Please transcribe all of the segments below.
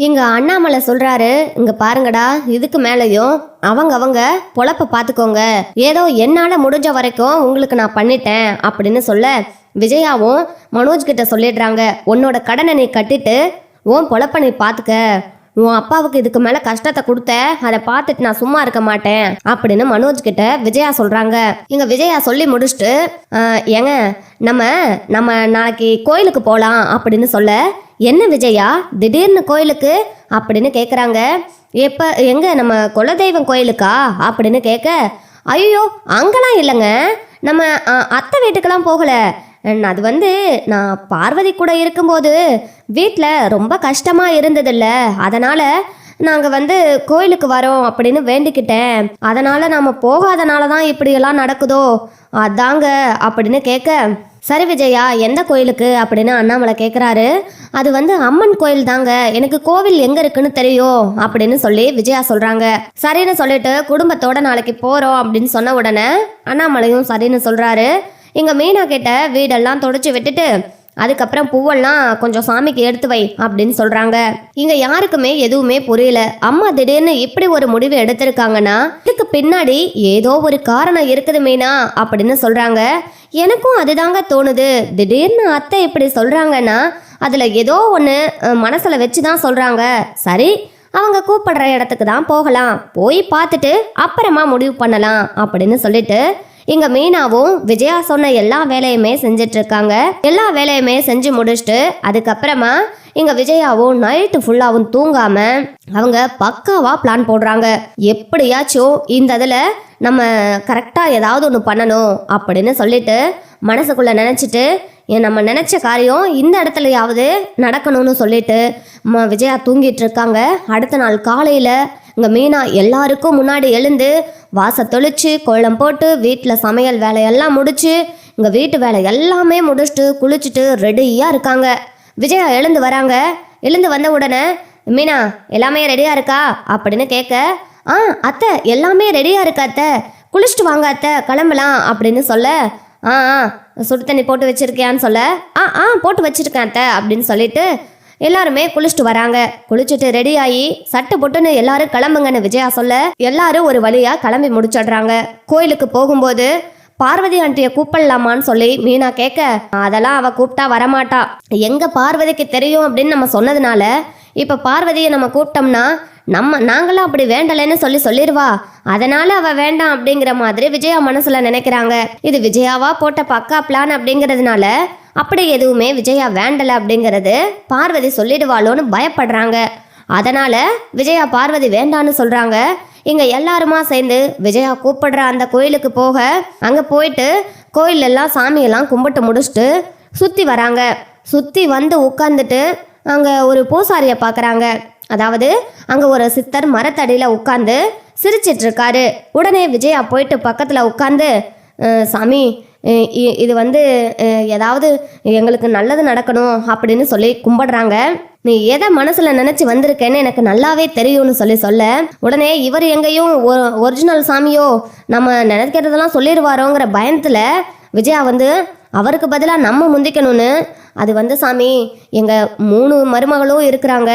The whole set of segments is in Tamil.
இங்க அண்ணாமலை சொல்றாரு இங்க பாருங்கடா இதுக்கு மேலையும் அவங்க அவங்க பொழப்ப பார்த்துக்கோங்க ஏதோ என்னால முடிஞ்ச வரைக்கும் உங்களுக்கு நான் பண்ணிட்டேன் அப்படின்னு சொல்ல விஜயாவும் மனோஜ் கிட்ட சொல்லிடுறாங்க. உன்னோட கடனை நீ கட்டிட்டு உன் பொழப்ப நீ பார்த்துக்க உன் அப்பாவுக்கு இதுக்கு மேல கஷ்டத்தை கொடுத்த அதை பார்த்துட்டு நான் சும்மா இருக்க மாட்டேன் அப்படின்னு மனோஜ் கிட்ட விஜயா சொல்றாங்க. இங்க விஜயா சொல்லி முடிச்சுட்டு ஏங்க நம்ம நம்ம நாளைக்கு கோயிலுக்கு போகலாம் அப்படின்னு சொல்ல என்ன விஜயா திடீர்னு கோயிலுக்கு? அப்படின்னு கேட்குறாங்க எப்போ எங்க நம்ம குலதெய்வம் கோயிலுக்கா? அப்படின்னு கேட்க ஐயோ அங்கெல்லாம் இல்லைங்க. நம்ம அத்தை வீட்டுக்கெல்லாம் போகல. அது வந்து நான் பார்வதி கூட இருக்கும்போது வீட்டில் ரொம்ப கஷ்டமாக இருந்ததில்ல. அதனால் நாங்கள் வந்து கோயிலுக்கு வரோம் அப்படின்னு வேண்டிக்கிட்டேன். அதனால் நாம் போகாதனால தான் இப்படியெல்லாம் நடக்குதோ? அதாங்க அப்படின்னு கேட்க சரி விஜயா எந்த கோயிலுக்கு? அப்படின்னு அண்ணாமலை கேட்குறாரு அது வந்து அம்மன் கோயில் தாங்க. எனக்கு கோவில் எங்கே இருக்குன்னு தெரியும்? அப்படின்னு சொல்லி விஜயா சொல்கிறாங்க சரின்னு சொல்லிட்டு குடும்பத்தோட நாளைக்கு போகிறோம் அப்படின்னு சொன்ன உடனே அண்ணாமலையும் சரின்னு சொல்கிறாரு இங்கே மீனா கிட்ட வீடெல்லாம் தொடச்சி விட்டுட்டு அதுக்கப்புறம் பூவெல்லாம் கொஞ்சம் சாமிக்கு எடுத்து வை அப்படின்னு சொல்றாங்க. இங்க யாருக்குமே எதுவுமே புரியல. அம்மா திடீர்னு இப்படி ஒரு முடிவு எடுத்திருக்காங்கன்னா இதுக்கு பின்னாடி ஏதோ ஒரு காரணம் இருக்குது மீனா அப்படின்னு சொல்றாங்க. எனக்கும் அதுதாங்க தோணுது. திடீர்னு அத்தை இப்படி சொல்றாங்கன்னா அதுல ஏதோ ஒன்று மனசுல வச்சு தான் சொல்றாங்க. சரி அவங்க கூப்பிடுற இடத்துக்கு தான் போகலாம். போய் பார்த்துட்டு அப்புறமா முடிவு பண்ணலாம் அப்படின்னு சொல்லிட்டு இங்க மீனாவும் விஜயா சொன்ன எல்லா வேலையுமே செஞ்சுட்டு இருக்காங்க எல்லா வேலையுமே செஞ்சு முடிச்சுட்டு அதுக்கப்புறமா இங்க விஜயாவும் நைட்டு ஃபுல்லாவும் தூங்காம அவங்க பக்காவா பிளான் போடுறாங்க. எப்படியாச்சும் இந்த இதுல நம்ம கரெக்டா ஏதாவது ஒன்று பண்ணணும் அப்படின்னு சொல்லிட்டு மனசுக்குள்ள நினைச்சிட்டு நம்ம நினைச்ச காரியம் இந்த இடத்துலயாவது நடக்கணும்னு சொல்லிட்டு ம விஜயா தூங்கிட்டு இருக்காங்க அடுத்த நாள் காலையில இங்கே மீனா எல்லாருக்கும் முன்னாடி எழுந்து வாச தொளிச்சு கோலம் போட்டு வீட்டில் சமையல் வேலையெல்லாம் முடிச்சு இங்கே வீட்டு வேலை எல்லாமே முடிச்சுட்டு குளிச்சுட்டு ரெடியாக இருக்காங்க. விஜயா எழுந்து வராங்க. எழுந்து வந்த உடனே மீனா எல்லாமே ரெடியாக இருக்கா? அப்படின்னு கேட்க ஆ அத்தை எல்லாமே ரெடியாக இருக்கா அத்தை. குளிச்சுட்டு வாங்க அத்தை. கிளம்பலாம் அப்படின்னு சொல்ல ஆ ஆ சுடு தண்ணி போட்டு வச்சுருக்கியான்னு சொல்ல ஆ ஆ போட்டு வச்சுருக்கேன் அத்தை அப்படின்னு சொல்லிட்டு எல்லாருமே குளிச்சுட்டு வராங்க. குளிச்சுட்டு ரெடி ஆகி சட்டை போட்டுன்னு எல்லாரும் கிளம்புங்கன்னு விஜயா சொல்ல எல்லாரும் ஒரு வழியா கிளம்பி முடிச்சிடுறாங்க. கோயிலுக்கு போகும்போது பார்வதி ஆண்டிய கூப்பிடலாமான்னு சொல்லி மீனா கேட்க அதெல்லாம் அவ கூப்பிட்டா வரமாட்டா. எங்க பார்வதிக்கு தெரியும் அப்படின்னு நம்ம சொன்னதுனால இப்ப பார்வதியை நம்ம கூப்பிட்டோம்னா நம்ம நாங்களும் அப்படி வேண்டலைன்னு சொல்லி சொல்லிடுவா அதனால அவ வேண்டாம் அப்படிங்கிற மாதிரி விஜயா மனசுல நினைக்கிறாங்க. இது விஜயாவா போட்ட பக்கா பிளான் அப்படிங்கிறதுனால அப்படி எதுவுமே விஜயா வேண்டலை அப்படிங்கிறது பார்வதி சொல்லிடுவாளோன்னு பயப்படுறாங்க. அதனால விஜயா பார்வதி வேண்டான்னு சொல்றாங்க. இங்க எல்லாருமா சேர்ந்து விஜயா கூப்பிடுற அந்த கோயிலுக்கு போக அங்க போயிட்டு கோயில் எல்லாம் சாமியெல்லாம் கும்பிட்டு முடிச்சுட்டு சுத்தி வராங்க. சுத்தி வந்து உட்காந்துட்டு அங்க ஒரு பூசாரியை பார்க்குறாங்க அதாவது அங்க ஒரு சித்தர் மரத்தடியில உட்காந்து சிரிச்சிட்டு இருக்காரு. உடனே விஜயா போயிட்டு பக்கத்துல உட்காந்து சாமி இது வந்து ஏதாவது எங்களுக்கு நல்லது நடக்கணும் அப்படின்னு சொல்லி கும்பிடுறாங்க. நீ எதை மனசுல நினைச்சு வந்திருக்கேன்னு எனக்கு நல்லாவே தெரியும்னு சொல்லி சொல்ல உடனே இவர் எங்கேயும் ஒரிஜினல் சாமியோ நம்ம நினைக்கிறதெல்லாம் சொல்லிடுவாரோங்கிற பயத்துல விஜயா வந்து அவருக்கு பதிலாக நம்ம முந்திக்கணும்னு அது வந்து சாமி எங்கள் மூணு மருமகளும் இருக்கிறாங்க.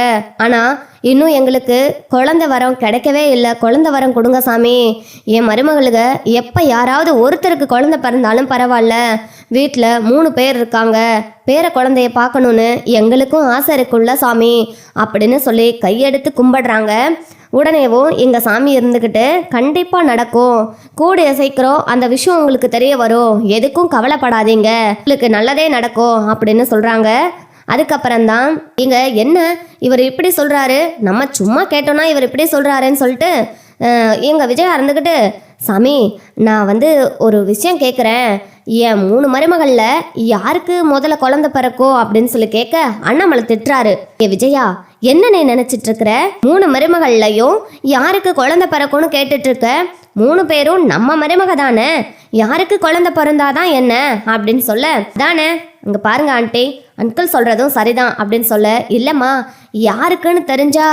ஆனால் இன்னும் எங்களுக்கு குழந்தை வரம் கிடைக்கவே இல்லை. குழந்தை வரம் கொடுங்க சாமி. என் மருமகளுக எப்போ யாராவது ஒருத்தருக்கு குழந்தை பிறந்தாலும் பரவாயில்ல. வீட்டில் மூணு பேர் இருக்காங்க. பேர குழந்தைய பார்க்கணுன்னு எங்களுக்கும் ஆசை இருக்குல்ல சாமி. அப்படின்னு சொல்லி கையெடுத்து கும்பிடுறாங்க. உடனேவும் எங்கள் சாமி இருந்துக்கிட்டு கண்டிப்பாக நடக்கும். கூடிய சீக்கிரம் அந்த விஷயம் உங்களுக்கு தெரிய வரும். எதுக்கும் கவலைப்படாதீங்க. உங்களுக்கு நல்லதே நடக்கும் அப்படின்னு சொல்கிறாங்க அதுக்கப்புறம்தான் இங்க என்ன இவர் இப்படி சொல்றாரு? நம்ம சும்மா கேட்டோம்னா இவர் இப்படி சொல்றாருன்னு சொல்லிட்டு எங்கள் எங்க விஜயா இருந்துக்கிட்டு சாமி நான் வந்து ஒரு விஷயம் கேட்குறேன் என் மூணு மருமகளில் யாருக்கு முதல்ல குழந்தை பிறக்கோ அப்படின்னு சொல்லி கேட்க அண்ணாமலை திட்டுறாரு. ஏ விஜயா என்ன நீ நினைச்சிட்டு இருக்கிற மூணு மருமகள்லையும் யாருக்கு குழந்தை பிறக்கும்னு கேட்டுட்டு இருக்க மூணு பேரும் நம்ம மருமக தானே யாருக்கு குழந்தை பிறந்தாதான் என்ன அப்படின்னு சொல்ல தானே இங்க பாருங்க ஆண்டி அங்கிள் சொல்றதும் சரிதான் அப்படின்னு சொல்ல இல்லம்மா யாருக்குன்னு தெரிஞ்சா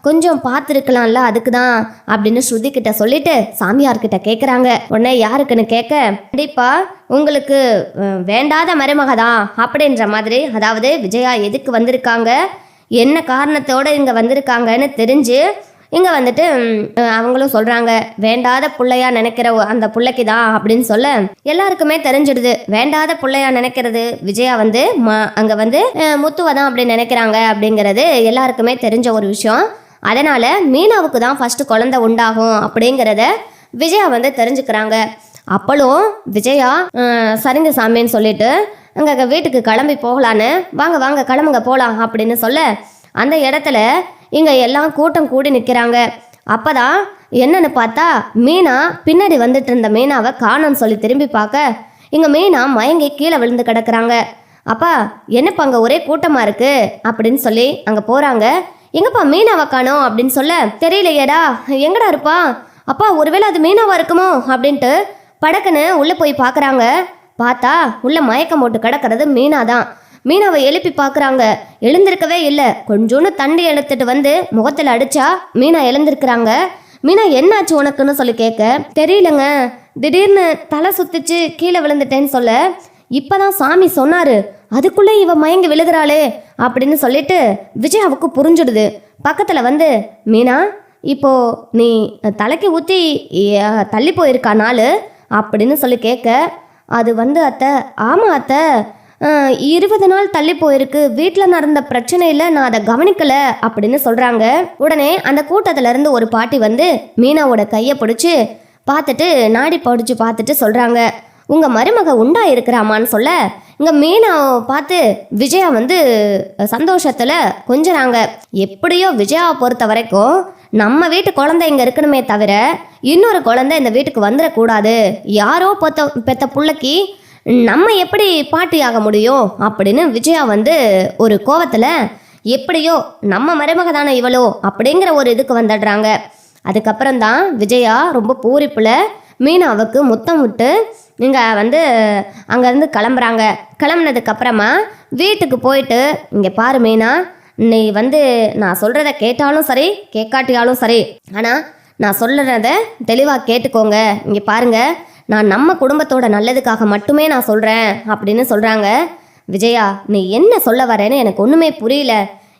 கொஞ்சம் பார்த்துருக்கலாம்ல அதுக்கு தான் அப்படின்னு ஸ்ருதி கிட்ட சொல்லிட்டு சாமியார் கிட்ட கேக்குறாங்க. உடனே யாருக்குன்னு கேட்க கண்டிப்பா உங்களுக்கு வேண்டாத மருமக தான் அப்படின்ற மாதிரி அதாவது விஜயா எதுக்கு வந்திருக்காங்க என்ன காரணத்தோட இங்கே வந்திருக்காங்கன்னு தெரிஞ்சு இங்கே வந்துட்டு அவங்களும் சொல்கிறாங்க வேண்டாத பிள்ளையா நினைக்கிற அந்த பிள்ளைக்கு தான் அப்படின்னு சொல்ல எல்லாருக்குமே தெரிஞ்சிடுது. வேண்டாத பிள்ளையா நினைக்கிறது விஜயா வந்து மா அங்கே வந்து முத்துவை தான் அப்படி நினைக்கிறாங்க அப்படிங்கிறது எல்லாருக்குமே தெரிஞ்ச ஒரு விஷயம். அதனால் மீனாவுக்கு தான் ஃபஸ்ட்டு குழந்தை உண்டாகும் அப்படிங்கிறத விஜயா வந்து தெரிஞ்சுக்கிறாங்க. அப்பளும் விஜயா சரிங்க சாமின்னு சொல்லிட்டு அங்கே வீட்டுக்கு கிளம்பி போகலான்னு வாங்க வாங்க கிளம்புங்க போகலாம் அப்படின்னு சொல்ல அந்த இடத்துல இங்கே எல்லாம் கூட்டம் கூடி நிற்கிறாங்க அப்பதான் என்னன்னு பார்த்தா மீனா பின்னாடி வந்துட்டு இருந்த மீனாவை காணோம்னு சொல்லி திரும்பி பார்க்க இங்கே மீனா மயங்கி கீழே விழுந்து கிடக்குறாங்க. அப்பா என்னப்பா அங்கே ஒரே கூட்டமாக இருக்கு? அப்படின்னு சொல்லி அங்கே போகிறாங்க எங்கப்பா மீனாவை காணோம் அப்படின்னு சொல்ல தெரியலையேடா எங்கடா இருப்பா? அப்பா ஒருவேளை அது மீனாவா இருக்குமோ? அப்படின்ட்டு படக்குன்னு உள்ளே போய் பார்க்குறாங்க. பார்த்தா உள்ளே மயக்கம் போட்டு கிடக்கிறது மீனா தான் மீனாவை எழுப்பி பார்க்குறாங்க. எழுந்திருக்கவே இல்லை. கொஞ்சோண்டு தண்ணி எடுத்துட்டு வந்து முகத்தில் அடிச்சா மீனா எழுந்திருக்கிறாங்க. மீனா என்னாச்சு உனக்குன்னு சொல்லி கேட்க? தெரியலங்க. திடீர்னு தலை சுத்திச்சு கீழே விழுந்துட்டேன்னு சொல்ல. இப்பதான் சாமி சொன்னாரு. அதுக்குள்ளே இவ மயங்கி விழுகிறாளே அப்படின்னு சொல்லிட்டு விஜயாவுக்கு புரிஞ்சுடுது. பக்கத்தில் வந்து மீனா இப்போ நீ தலைக்கு ஊற்றி தள்ளி போயிருக்கா நாள்? அப்படின்னு சொல்லி கேட்க அது வந்து அத்தை ஆமாம் அத்தை. இருபது நாள் தள்ளி போயிருக்கு. வீட்டில் நடந்த பிரச்சனையில் நான் அதை கவனிக்கல அப்படின்னு சொல்கிறாங்க உடனே அந்த கூட்டத்திலேருந்து ஒரு பாட்டி வந்து மீனாவோட கையை பிடிச்சி பார்த்துட்டு நாடி படிச்சு பார்த்துட்டு சொல்கிறாங்க உங்கள் மருமக உண்டா இருக்கிறாமான்னு சொல்ல. இங்கே மீனாவை பார்த்து விஜயா வந்து சந்தோஷத்தில் கொஞ்சறாங்க. எப்படியோ விஜயாவை பொறுத்த வரைக்கும் நம்ம வீட்டு குழந்தை இங்கே இருக்கணுமே தவிர இன்னொரு குழந்தை இந்த வீட்டுக்கு வந்துடக்கூடாது யாரோ பொத்த பெத்த பிள்ளைக்கு நம்ம எப்படி பாட்டி ஆக முடியும் அப்படின்னு விஜயா வந்து ஒரு கோவத்தில் எப்படியோ நம்ம மருமக தானே இவளோ? அப்படிங்கிற ஒரு இதுக்கு வந்துடுறாங்க. அதுக்கப்புறம் தான் விஜயா ரொம்ப பூரிப்பில் மீனாவுக்கு முத்தம் விட்டு இங்கே வந்து அங்கேருந்து கிளம்புறாங்க. கிளம்புனதுக்கப்புறமா வீட்டுக்கு போயிட்டு இங்கே பாரு மீனா நீ வந்து நான் சொல்கிறத கேட்டாலும் சரி கேட்காட்டியாலும் சரி. ஆனால் நான் சொல்லுறத தெளிவாக கேட்டுக்கோங்க. இங்கே பாருங்கள் நான் நம்ம குடும்பத்தோட நல்லதுக்காக மட்டுமே நான் சொல்கிறேன் அப்படின்னு சொல்கிறாங்க விஜயா நீ என்ன சொல்ல வரேன்னு எனக்கு ஒன்றுமே புரியல.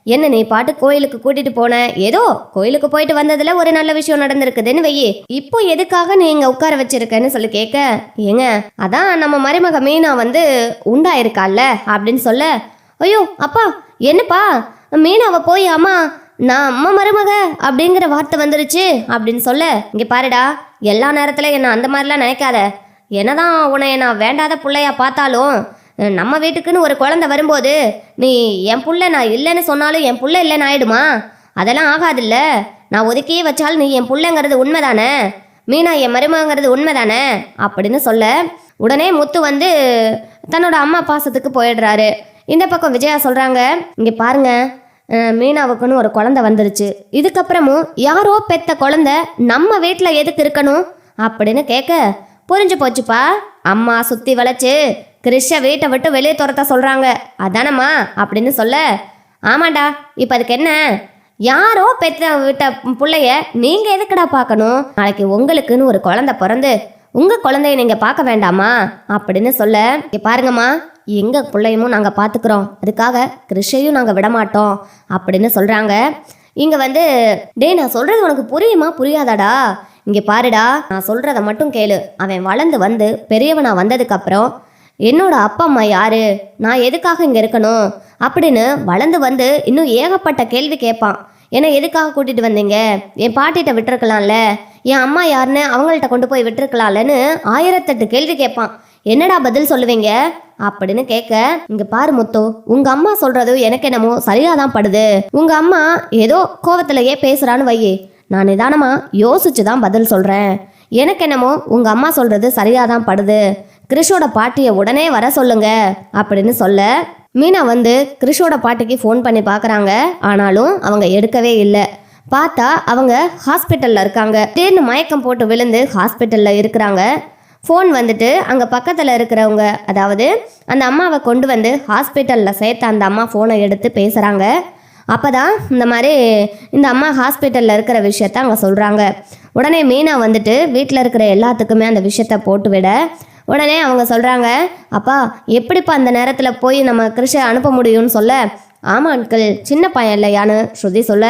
என்ன நீ பாட்டு கோயிலுக்கு கூட்டிட்டு போன? ஏதோ கோயிலுக்கு போயிட்டு வந்ததுல ஒரு நல்ல விஷயம் நடந்திருக்குதுன்னு வெயி. இப்போ எதுக்காக நீ இங்க உட்கார வச்சிருக்கன்னு சொல்லி கேட்க. ஏங்க அதான் நம்ம மருமக மீனா வந்து உண்டாயிருக்கால்ல அப்படின்னு சொல்ல. ஐயோ அப்பா என்னப்பா? மீனாவை போய் அம்மா நான் அம்மா மருமக அப்படிங்கிற வார்த்தை வந்துருச்சு அப்படின்னு சொல்ல. இங்க பாருடா. எல்லா நேரத்தில் என்ன அந்த மாதிரிலாம் நினைக்காத. என்னதான் உன்னை நான் வேண்டாத பிள்ளையா பார்த்தாலும் நம்ம வீட்டுக்குன்னு ஒரு குழந்தை வரும்போது நீ என் புள்ள நான் இல்லைன்னு சொன்னாலும் என் புள்ள இல்லைன்னு ஆயிடுமா? அதெல்லாம் ஆகாதுல்ல. நான் ஒதுக்கியே வச்சாலும் நீ என் புள்ளைங்கிறது உண்மைதானே? மீனா என் மருமகங்கிறது உண்மைதானே? அப்படின்னு சொல்ல உடனே முத்து வந்து தன்னோட அம்மா பாசத்துக்கு போயிடுறாரு. இந்த பக்கம் விஜயா சொல்கிறாங்க இங்கே பாருங்கள் மீனாவுக்குன்னு ஒரு குழந்தை வந்துருச்சு. இதுக்கப்புறமும் யாரோ பெத்த குழந்த நம்ம வீட்டில் எதுக்கு இருக்கணும்? அப்படின்னு கேட்க புரிஞ்சு போச்சுப்பா. அம்மா சுற்றி வளைச்சு கிறிஷ வீட்டை விட்டு வெளியே துரத்த சொல்கிறாங்க அதானம்மா? அப்படின்னு சொல்ல ஆமாண்டா இப்போ அதுக்கு என்ன? யாரோ பெத்த விட்ட பிள்ளைய நீங்கள் எதுக்குடா பார்க்கணும்? நாளைக்கு உங்களுக்குன்னு ஒரு குழந்தை பிறந்து உங்கள் குழந்தைய நீங்கள் பார்க்க வேண்டாமா? அப்படின்னு சொல்ல பாருங்கம்மா. எங்கள் பிள்ளையமும் நாங்கள் பார்த்துக்குறோம் அதுக்காக கிருஷையும் நாங்கள் விடமாட்டோம் அப்படின்னு சொல்கிறாங்க இங்கே வந்து டேய் நான் சொல்கிறது உனக்கு புரியுமா? புரியாதாடா? இங்கே பாருடா நான் சொல்கிறத மட்டும் கேளு. அவன் வளர்ந்து வந்து பெரியவனா வந்ததுக்கப்புறம் என்னோட அப்பா அம்மா யாரு? நான் எதுக்காக இங்கே இருக்கணும்? அப்படின்னு வளர்ந்து வந்து இன்னும் ஏகப்பட்ட கேள்வி கேட்பான். ஏன்னா எதுக்காக கூட்டிகிட்டு வந்தீங்க? என் பாட்டிகிட்ட விட்டுருக்கலாம்ல. என் அம்மா யாருன்னு அவங்கள்ட்ட கொண்டு போய் விட்டுருக்கலாம்லன்னு ஆயிரத்தெட்டு கேள்வி கேட்பான். என்னடா பதில் சொல்லுவீங்க? அப்படின்னு கேட்க இங்க பாரு முத்து உங்க அம்மா சொல்றது எனக்கு என்னமோ சரியா தான் படுது. உங்க அம்மா ஏதோ கோவத்திலேயே பேசுறான்னு வையே. நான் நிதானமா யோசிச்சு தான் பதில் சொல்றேன். எனக்கு என்னமோ உங்க அம்மா சொல்றது சரியா தான் படுது. கிறிஷோட பாட்டியை உடனே வர சொல்லுங்க அப்படின்னு சொல்ல மீனா வந்து கிறிஷோட பாட்டிக்கு ஃபோன் பண்ணி பார்க்குறாங்க ஆனாலும் அவங்க எடுக்கவே இல்லை. பார்த்தா அவங்க ஹாஸ்பிட்டலில் இருக்காங்க. திடீர்னு மயக்கம் போட்டு விழுந்து ஹாஸ்பிட்டலில் இருக்கிறாங்க. ஃபோன் வந்துட்டு அங்கே பக்கத்தில் இருக்கிறவங்க அதாவது அந்த அம்மாவை கொண்டு வந்து ஹாஸ்பிட்டலில் சேர்த்து அந்த அம்மா ஃபோனை எடுத்து பேசுகிறாங்க அப்போ தான் இந்த மாதிரி இந்த அம்மா ஹாஸ்பிட்டலில் இருக்கிற விஷயத்த அங்கே சொல்கிறாங்க உடனே மீனா வந்துட்டு வீட்டில் இருக்கிற எல்லாத்துக்குமே அந்த விஷயத்த போட்டு விட. உடனே அவங்க சொல்கிறாங்க அப்பா எப்படிப்பா அந்த நேரத்தில் போய் நம்ம கிருஷை அனுப்ப முடியும்னு சொல்ல? ஆமாம் அங்கிள். சின்ன பையன் இல்லையான்னு ஸ்ருதி சொல்ல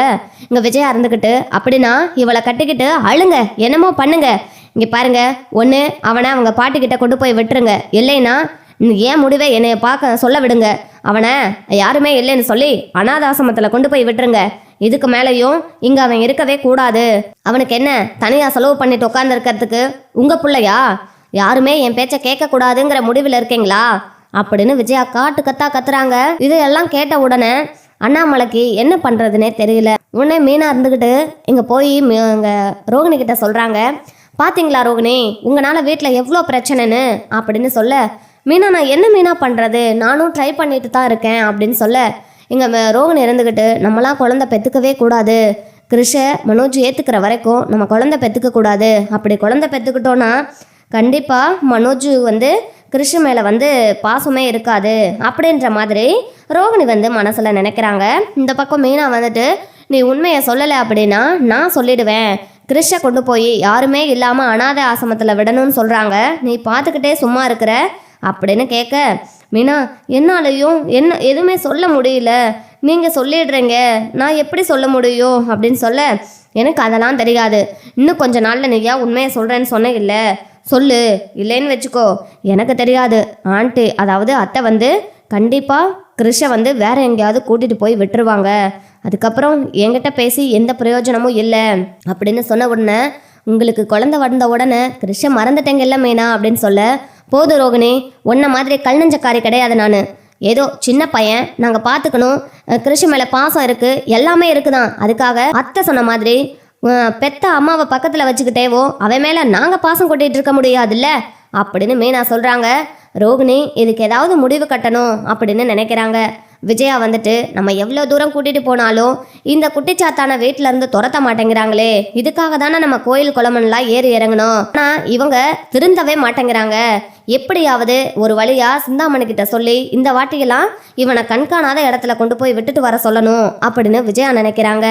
இங்கே விஜயா இருந்துக்கிட்டு அப்படின்னா இவளை கட்டிக்கிட்டு அழுங்க என்னமோ பண்ணுங்க. இங்கே பாருங்க ஒன்று அவனை அவங்க பாட்டிக்கிட்ட கொண்டு போய் விட்டுருங்க. இல்லைன்னா ஏன் முடிவை என்னைய பார்க்க சொல்ல விடுங்க. அவனை யாருமே இல்லைன்னு சொல்லி அனாதாசிரமத்தில் கொண்டு போய் விட்டுருங்க. இதுக்கு மேலேயும் இங்கே அவன் இருக்கவே கூடாது. அவனுக்கு என்ன தனியாக செலவு பண்ணிட்டு உட்காந்துருக்கிறதுக்கு உங்கள் பிள்ளையா? யாருமே என் பேச்சை கேட்கக்கூடாதுங்கிற முடிவில் இருக்கீங்களா? அப்படின்னு விஜயா காட்டு கத்தா கத்துறாங்க. இதையெல்லாம் கேட்ட உடனே அண்ணாமலைக்கு என்ன பண்ணுறதுனே தெரியல. உடனே மீனா இருந்துக்கிட்டு இங்கே போய் இங்கே ரோகிணி கிட்ட சொல்கிறாங்க பார்த்தீங்களா ரோகிணி? உங்களால் வீட்டில் எவ்வளோ பிரச்சனைன்னு? அப்படின்னு சொல்ல மீனா நான் என்ன மீனா பண்ணுறது நானும் ட்ரை பண்ணிட்டு தான் இருக்கேன். அப்படின்னு சொல்ல இங்கே ரோகிணி இருந்துக்கிட்டு நம்மளாம் குழந்தை பெற்றுக்கவே கூடாது. கிருஷ மனோஜ் ஏற்றுக்கிற வரைக்கும் நம்ம குழந்தை பெற்றுக்க கூடாது. அப்படி குழந்தை பெற்றுக்கிட்டோன்னா கண்டிப்பாக மனோஜ் வந்து கிருஷ்ண மேலே வந்து பாசமே இருக்காது அப்படின்ற மாதிரி ரோகிணி வந்து மனசில் நினைக்கிறாங்க. இந்த பக்கம் மீனா வந்துட்டு நீ உண்மையை சொல்லலை அப்படின்னா நான் சொல்லிடுவேன். கிருஷை கொண்டு போய் யாருமே இல்லாமல் அனாதை ஆசிரமத்தில் விடணும்னு சொல்கிறாங்க நீ பார்த்துக்கிட்டே சும்மா இருக்கிற? அப்படின்னு கேட்க மீனா என்னாலையும் என்ன எதுவுமே சொல்ல முடியல. நீங்கள் சொல்லிடுறீங்க. நான் எப்படி சொல்ல முடியும்? அப்படின்னு சொல்ல எனக்கு அதெல்லாம் தெரியாது. இன்னும் கொஞ்ச நாளில் நீயா உண்மையை சொல்கிறேன்னு சொன்ன இல்லை. சொல்லு. இல்லைன்னு வச்சுக்கோ. எனக்கு தெரியாது. ஆண்ட்டு அதாவது அத்தை வந்து கண்டிப்பாக கிறிஷை வந்து வேற எங்கேயாவது கூட்டிகிட்டு போய் விட்டுருவாங்க. அதுக்கப்புறம் என்கிட்ட பேசி எந்த பிரயோஜனமும் இல்லை. அப்படின்னு சொன்ன உடனே உங்களுக்கு குழந்தை வந்த உடனே கிறிஷை மறந்துட்டேங்கல்ல மேனா? அப்படின்னு சொல்ல போதும் ரோகிணி உன்ன மாதிரி கல் நெஞ்சக்காரி கிடையாது நான். ஏதோ சின்ன பையன் நாங்கள் பார்த்துக்கணும் அஹ் கிருஷி மேலே பாசம் இருக்குது எல்லாமே இருக்குதான். அதுக்காக அத்தை சொன்ன மாதிரி பெத்த அம்மாவை பக்கத்தில் வச்சுக்கிட்டேவோ அவன் மேலே நாங்கள் பாசம் கொட்டிகிட்டு இருக்க முடியாதுல்ல? அப்படின்னு மீனா சொல்கிறாங்க ரோகிணி இதுக்கு ஏதாவது முடிவு கட்டணும் அப்படின்னு நினைக்கிறாங்க. விஜயா வந்துட்டு நம்ம எவ்வளோ தூரம் கூட்டிகிட்டு போனாலும் இந்த குட்டிச்சாத்தான வீட்டிலேருந்து துரத்த மாட்டேங்கிறாங்களே. இதுக்காக தானே நம்ம கோயில் குளமன்லாம் ஏறி இறங்கணும். ஆனால் இவங்க திருந்தவே மாட்டேங்கிறாங்க. எப்படியாவது ஒரு வழியாக சிந்தாமணிக்கிட்ட சொல்லி இந்த வாட்டியெல்லாம் இவனை கண்காணாத இடத்துல கொண்டு போய் விட்டுட்டு வர சொல்லணும் அப்படின்னு விஜயா நினைக்கிறாங்க.